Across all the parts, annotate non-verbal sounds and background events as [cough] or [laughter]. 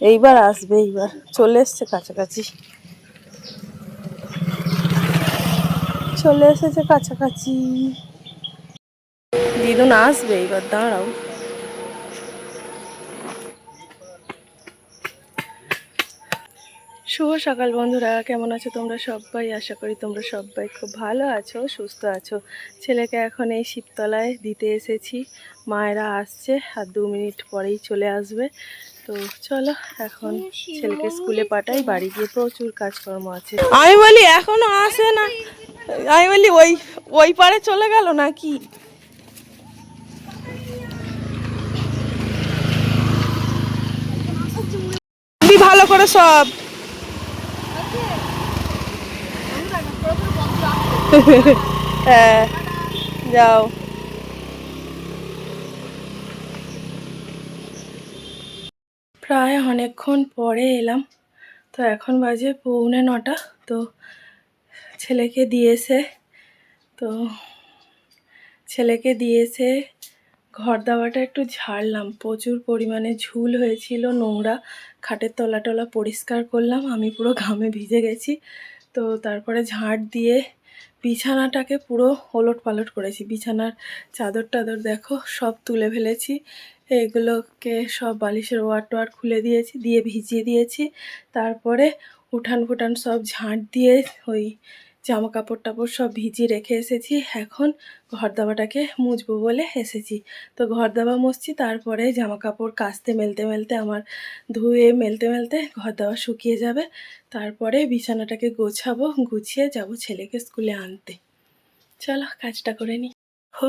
এইবার আসবে এইবার। চলে এসছে কাছাকাছি। চলে এসেছে কাছাকাছি। দিদুন আসবে এইবার দাঁড়াও। শুভ সকাল বন্ধুরা, কেমন আছো তোমরা সবাই? আশা করি তোমরা সবাই খুব ভালো আছো, সুস্থ আছো। ছেলেকে এখন এই শিবতলায় দিতে এসেছি। মায়েরা আসছে আর দু মিনিট পরেই চলে আসবে। তো চলো এখন ছেলেকে স্কুলে পাঠাই, বাড়ি গিয়ে প্রচুর কাজকর্ম আছে। আমি বলি, এখনও আসে না। আমি বলি, ওই ওই পারে চলে গেল নাকি? ভালো করে সব। হ্যাঁ [laughs] যাও। প্রায় অনেকক্ষণ পরে এলাম। তো এখন বাজে পৌনে নটা। তো ছেলেকে দিয়েছে। তো ছেলেকে দিয়েছে। ঘর দাওয়াটা একটু ঝাড়লাম। প্রচুর পরিমাণে ঝুল হয়েছিল, নোংরা। খাটের তলা টলা পরিষ্কার করলাম। আমি পুরো ঘামে ভিজে গেছি। তো তারপরে ঝাড় দিয়ে বিছানাটাকে পুরো ওলট পালট করেছি। বিছানার চাদর টাদর দেখো, সব তুলে ফেলেছি। এগুলোকে সব বালিশের ওয়ার টোয়ার খুলে দিয়েছি, দিয়ে ভিজিয়ে দিয়েছি। তারপরে উঠান ফুটান সব ঝাঁট দিয়ে ওই জামা কাপড় টাপড় সব ভিজিয়ে রেখে এসেছি। এখন ঘর দাবাটাকে মুছবো বলে এসেছি। তো ঘর দাবা মুছছি, তারপরে জামা কাপড় কাচতে মেলতে মেলতে আমার ধুয়ে মেলতে মেলতে ঘর দাবা শুকিয়ে যাবে। তারপরে বিছানাটাকে গোছাবো, গুছিয়ে যাব ছেলেকে স্কুলে আনতে। চলো কাজটা করে নিই হো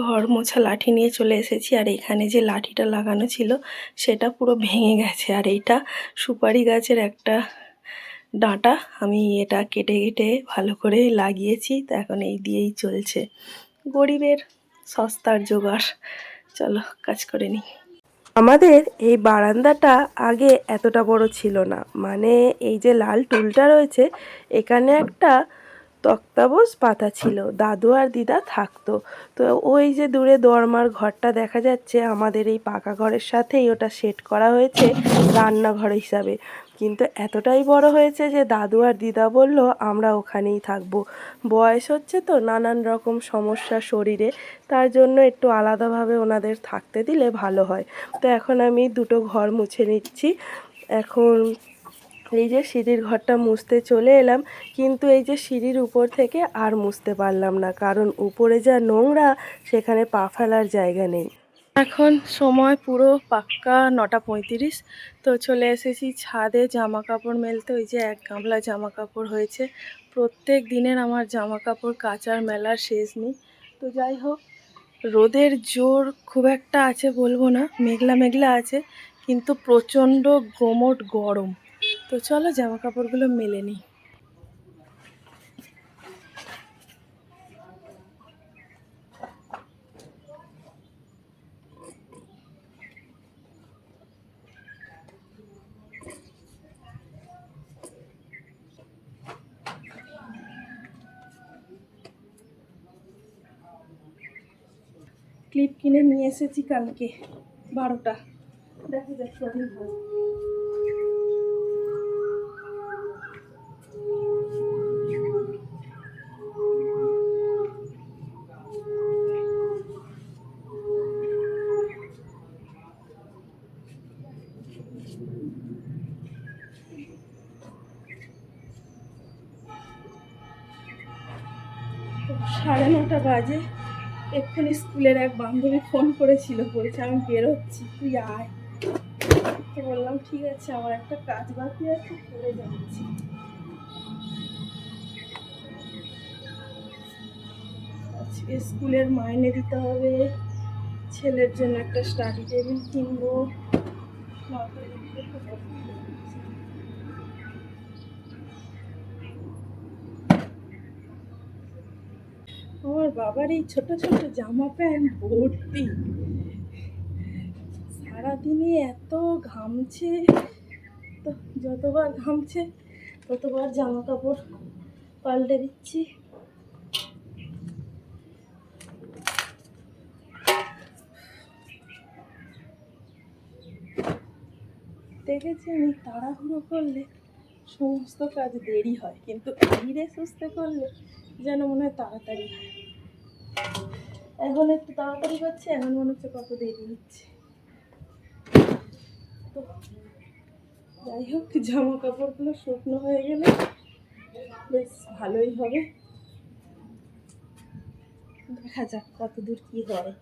ঘর মোছা লাঠি নিয়ে চলে এসেছি, আর এখানে যে লাঠিটা লাগানো ছিল, সেটা পুরো ভেঙে গেছে। আর এইটা সুপারি গাছের একটা ডাঁটা আমি এটা কেটে কেটে ভালো করে লাগিয়েছি, তো এখন এই দিয়েই চলছে। গরিবের সস্তার জোগাড়। চলো কাজ করে নিই। আমাদের এই বারান্দাটা আগে এতটা বড় ছিল না। মানে এই যে লাল টুলটা রয়েছে, এখানে একটা তক্তাবোস পাতা ছিল। দাদু আর দিদা থাকতো। তো ওই যে দূরে দরমার ঘরটা দেখা যাচ্ছে, আমাদের এই পাকা ঘরের সাথেই ওটা সেট করা হয়েছে রান্নাঘর হিসাবে। কিন্তু এতটাই বড় হয়েছে যে দাদু আর দিদা বলল, আমরা ওখানেই থাকব। বয়স হচ্ছে তো নানান রকম সমস্যা শরীরে, তার জন্য একটু আলাদাভাবে ওনাদের থাকতে দিলে ভালো হয়। তো এখন আমি দুটো ঘর মুছে নিচ্ছি। এখন এই যে সিঁড়ির ঘরটা মুছতে চলে এলাম, কিন্তু এই যে সিঁড়ির উপর থেকে আর মুছতে পারলাম না, কারণ উপরে যা নোংরা সেখানে পা ফেলার জায়গা নেই। এখন সময় পুরো পাক্কা নটা পঁয়ত্রিশ, তো চলে এসেছি ছাদে জামা কাপড় মেলতে, ওই যে এক গামলা জামা কাপড় হয়েছে। প্রত্যেক দিনের আমার জামা কাপড় কাচার মেলার শেষ নেই। তো যাই হোক, রোদের জোর খুব একটা আছে বলব না, মেঘলা মেঘলা আছে, কিন্তু প্রচণ্ড গোমট গরম। তো চলো জামা কাপড়গুলো মেলে নিই। ক্লিপ কিনে নিয়ে এসেছি কালকে বারোটা। দেখা হয় বাজে। এক্ষুনি স্কুলের এক বান্ধবী ফোন করেছিল, বলছে, আমি বেরোচ্ছি, তুই আয়। বললাম, ঠিক আছে, আমার একটা কাজ বাকি আছে, করে যাচ্ছি। আজকে স্কুলের মাইনে দিতে হবে, ছেলের জন্য একটা স্টাডি টেবিল কিনবো। আমার বাবার এই ছোট ছোট জামা প্যান্ট ভর্তি। সারাদিনে এত ঘামছে, তো যতবার ঘামছে, ততবার জামা কাপড় পাল্টে দিচ্ছি। দেখেছি আমি তাড়াহুড়ো করলে সমস্ত কাজ দেরি হয়, কিন্তু ধীরে সুস্থে করলে যেন মনে হয় তাড়াতাড়ি এখন একটু তাড়াতাড়ি করছে এখন মনে হচ্ছে কত দেরি হচ্ছে। তো যাই হোক জামা কাপড়গুলো শুকনো হয়ে গেলে বেশ ভালোই হবে। দেখা যাক কত দূর কী হয়।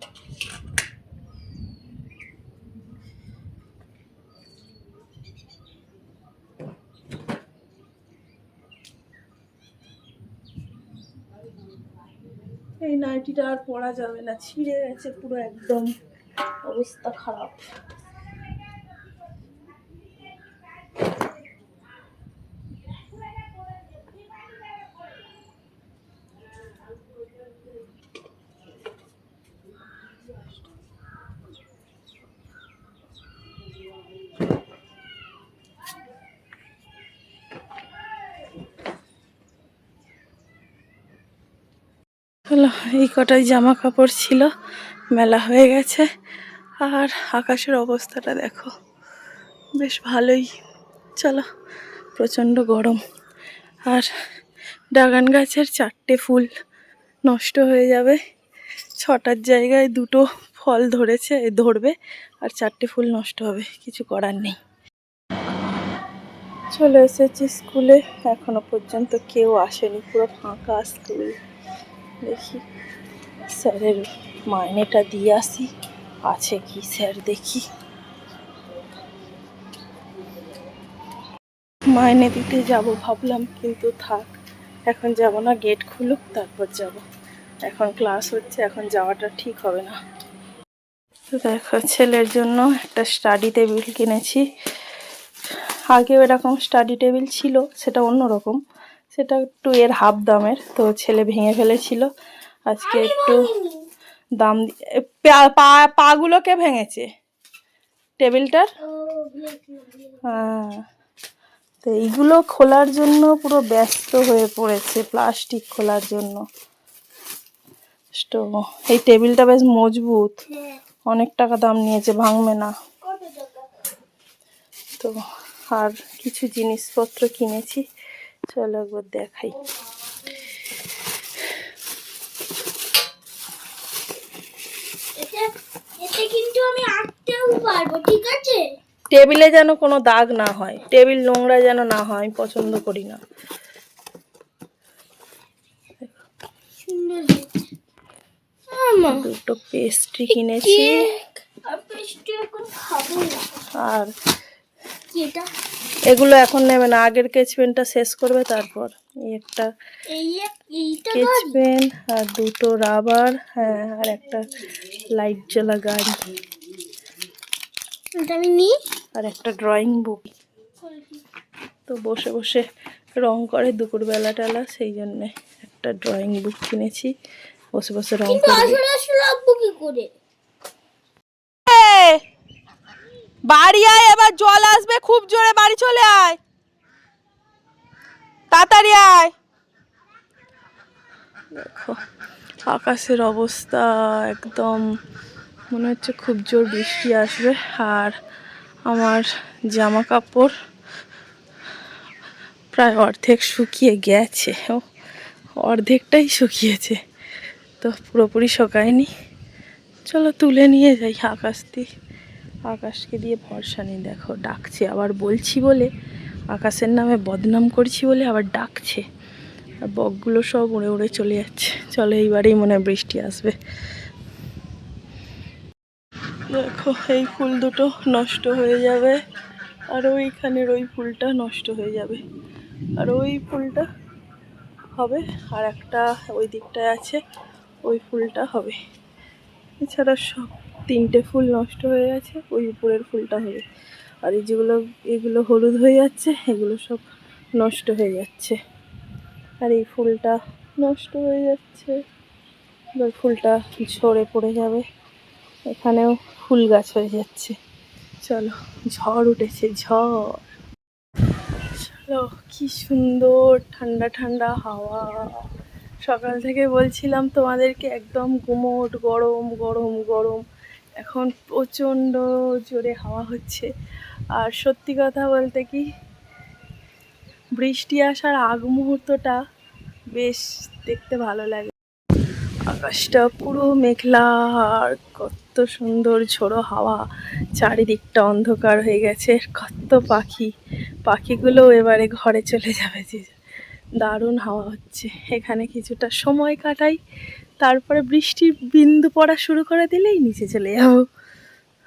এই নাইটিটা আর পরা যাবে না ছিঁড়ে গেছে পুরো একদম। অবস্থা খারাপ। এই কটাই জামা কাপড় ছিল, মেলা হয়ে গেছে। আর আকাশের অবস্থাটা দেখো, বেশ ভালোই। চলো, প্রচণ্ড গরম। আর ড্রাগন গাছের চারটে ফুল নষ্ট হয়ে যাবে। ছটার জায়গায় দুটো ফল ধরেছে ধরবে, আর চারটে ফুল নষ্ট হবে, কিছু করার নেই। চলে এসেছি স্কুলে, এখনও পর্যন্ত কেউ আসেনি, পুরো ফাঁকা স্কুল। দেখি। স্যারের মাইনেটা দিয়ে আসি। আছে কি স্যার দেখি। মাইনে দিতে যাব ভাবলাম, কিন্তু থাক। এখন যাব না, গেট খুলুক, তারপর যাব। এখন ক্লাস হচ্ছে, এখন যাওয়াটা ঠিক হবে না। তো দেখো, ছেলের জন্য একটা স্টাডি টেবিল কিনেছি। আগেও এরকম স্টাডি টেবিল ছিল, সেটা অন্যরকম। সেটা একটু এর হাফ দামের তো ছেলে ভেঙে ফেলেছিল। আজকে একটু দাম পা- পা পাগুলোকে ভেঙেছে? টেবিলটার? হ্যাঁ। তো এইগুলো খোলার জন্য পুরো ব্যস্ত হয়ে পড়েছে প্লাস্টিক খোলার জন্য। তো এই টেবিলটা বেশ মজবুত। অনেক টাকা দাম নিয়েছে ভাঙবে না। তো আর কিছু জিনিসপত্র কিনেছি। চলো একবার দেখাই। টেবিলে যেন কোনো দাগ না হয় টেবিল নোংরা যেন না হয় আমি পছন্দ করি না। দুটো পেস্ট্রি কিনেছি। আর কি এটা? এগুলো এখন নেবে না আগের স্কেচ পেনটা শেষ করবে তারপর একটা স্কেচ পেন আর দুটো রাবার হ্যাঁ আর একটা লাইট জ্বালা গাড়ি। আর একটা ড্রয়িং বুক তো বসে বসে রং করে দুপুরবেলা টেলা সেই জন্যে একটা ড্রয়িং বুক কিনেছি। বসে বসে রং করে? বাড়ি আয়, এবার জল আসবে, খুব জোরে বাড়ি চলে আয়। তাড়াতাড়ি আয়। দেখো, আকাশের অবস্থা একদম, মনে হচ্ছে খুব জোর বৃষ্টি আসবে, আর আমার জামা কাপড় প্রায় অর্ধেক শুকিয়ে গেছে। ও, অর্ধেকটাই শুকিয়েছে। তো পুরোপুরি শুকায়নি। চলো তুলে নিয়ে যাই আকাশ দিয়ে। আকাশকে দিয়ে ভরসা নেই। দেখো, ডাকছে, আবার বলছি বলে, আকাশের নামে বদনাম করছি বলে আবার ডাকছে। আর বকগুলো সব উড়ে উড়ে চলে যাচ্ছে। চলো এইবারেই মনে হয় বৃষ্টি আসবে। দেখো, এই ফুল দুটো নষ্ট হয়ে যাবে, আর ওইখানের ওই ফুলটা নষ্ট হয়ে যাবে। আর ওই ফুলটা হবে, আর একটা ওই দিকটায় আছে, ওই ফুলটা হবে। এছাড়া সব তিনটে ফুল নষ্ট হয়ে গেছে, ওই উপরের ফুলটা হবে আর এই যেগুলো, এগুলো হলুদ হয়ে যাচ্ছে, এগুলো সব নষ্ট হয়ে যাচ্ছে। আর এই ফুলটা নষ্ট হয়ে যাচ্ছে। এবার ফুলটা ঝরে পড়ে যাবে। এখানেও ফুল গাছ হয়ে যাচ্ছে। চলো, ঝড় উঠেছে, ঝড়। চলো, কি সুন্দর ঠান্ডা ঠান্ডা হাওয়া। সকাল থেকে বলছিলাম তোমাদেরকে একদম গুমোট, গরম গরম গরম। এখন প্রচণ্ড জোরে হাওয়া হচ্ছে। আর সত্যি কথা বলতে কি, বৃষ্টি আসার আগ মুহূর্তটা বেশ দেখতে ভালো লাগে। আকাশটা পুরো মেঘলা, আর কত সুন্দর ঝোড়ো হাওয়া। চারিদিকটা অন্ধকার হয়ে গেছে কত পাখি। পাখিগুলো এবারে ঘরে চলে যাবে যে, দারুণ হাওয়া হচ্ছে। এখানে কিছুটা সময় কাটাই তারপরে বৃষ্টির বিন্দু পড়া শুরু করে দিলেই নিচে চলে যাব।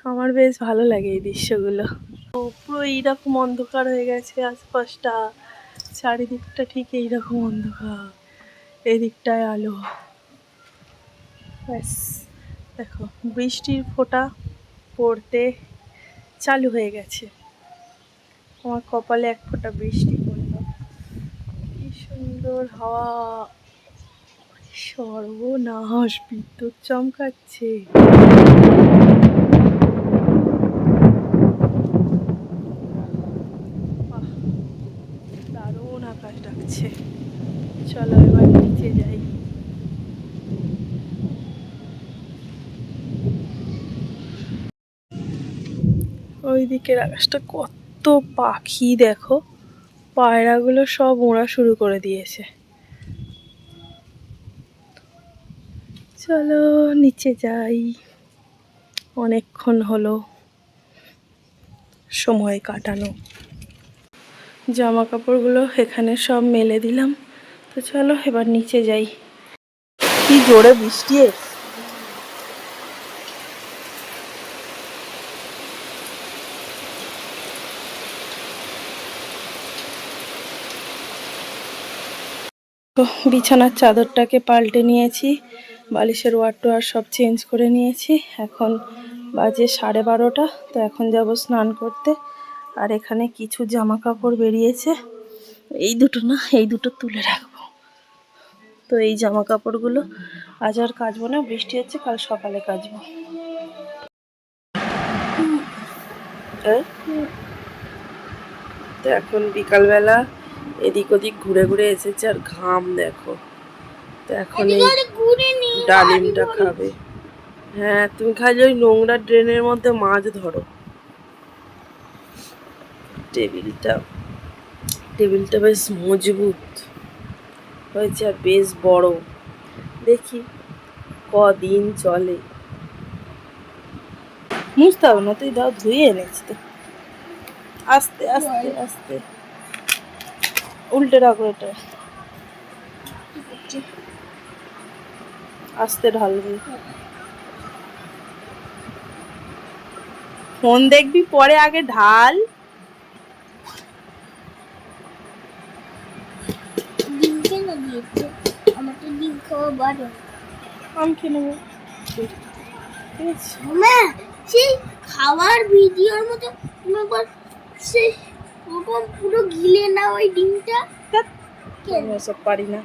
আমার বেশ ভালো লাগে এই দৃশ্যগুলো। ও, পুরো এইরকম অন্ধকার হয়ে গেছে আশপাশটা। চারিদিকটা ঠিক এইরকম অন্ধকার। এদিকটায় আলো। ব্যাস, দেখো, বৃষ্টির ফোঁটা পড়তে চালু হয়ে গেছে। আমার কপালে এক ফোঁটা বৃষ্টি পড়ল। কি সুন্দর হাওয়া। সর্বনাশ বিদ্যুৎ চমকাচ্ছে। দারুণ আকাশ ডাকছে। চলো এবার নিচে যাই। ওই দিকের আকাশটা কত পাখি দেখো। পায়রাগুলো সব ওড়া শুরু করে দিয়েছে। চলো নিচে যাই। অনেকক্ষণ হলো সময় কাটানো। জামা কাপড়গুলো এখানে সব মেলে দিলাম। তো চলো এবার নিচে যাই। কি জোরে বৃষ্টি। বিছানার চাদরটাকে পাল্টে নিয়েছি। বালিশের ওয়ার টোয়ার সব চেঞ্জ করে নিয়েছি। এখন বাজে সাড়ে বারোটা, তো এখন যাব স্নান করতে। আর এখানে কিছু জামা কাপড় বেরিয়েছে। এই দুটো না, এই দুটো তুলে রাখব। তো এই জামা কাপড়গুলো আজ আর কাচবো না, বৃষ্টি হচ্ছে, কাল সকালে কাচবো? তো এখন বিকালবেলা এদিক ওদিক ঘুরে ঘুরে এসেছে আর ঘাম, দেখো। তো এখন এই ডালিমটা খাবে। হ্যাঁ তুমি খালি ওই নোংরা ড্রেনের মধ্যে মাছ ধরো। টেবিলটা টেবিলটা বেশ মজবুত হয়েছে আর বেশ বড়। দেখি কদিন চলে। মুছতে হবে না তুই দাও ধুয়ে এনেছি তো। আস্তে আস্তে আস্তে। উল্টে রাখো এটা। আস্তে ঢালবি। ফোন দেখবি পরে আগে ঢাল। কেন আমি খেয়ে নেব। সেই খাওয়ার ভিডিওর মতো তুমি একবার সেই ওরকম পুরো গিলে না ওই ডিমটা? আমি ওসব পারি না।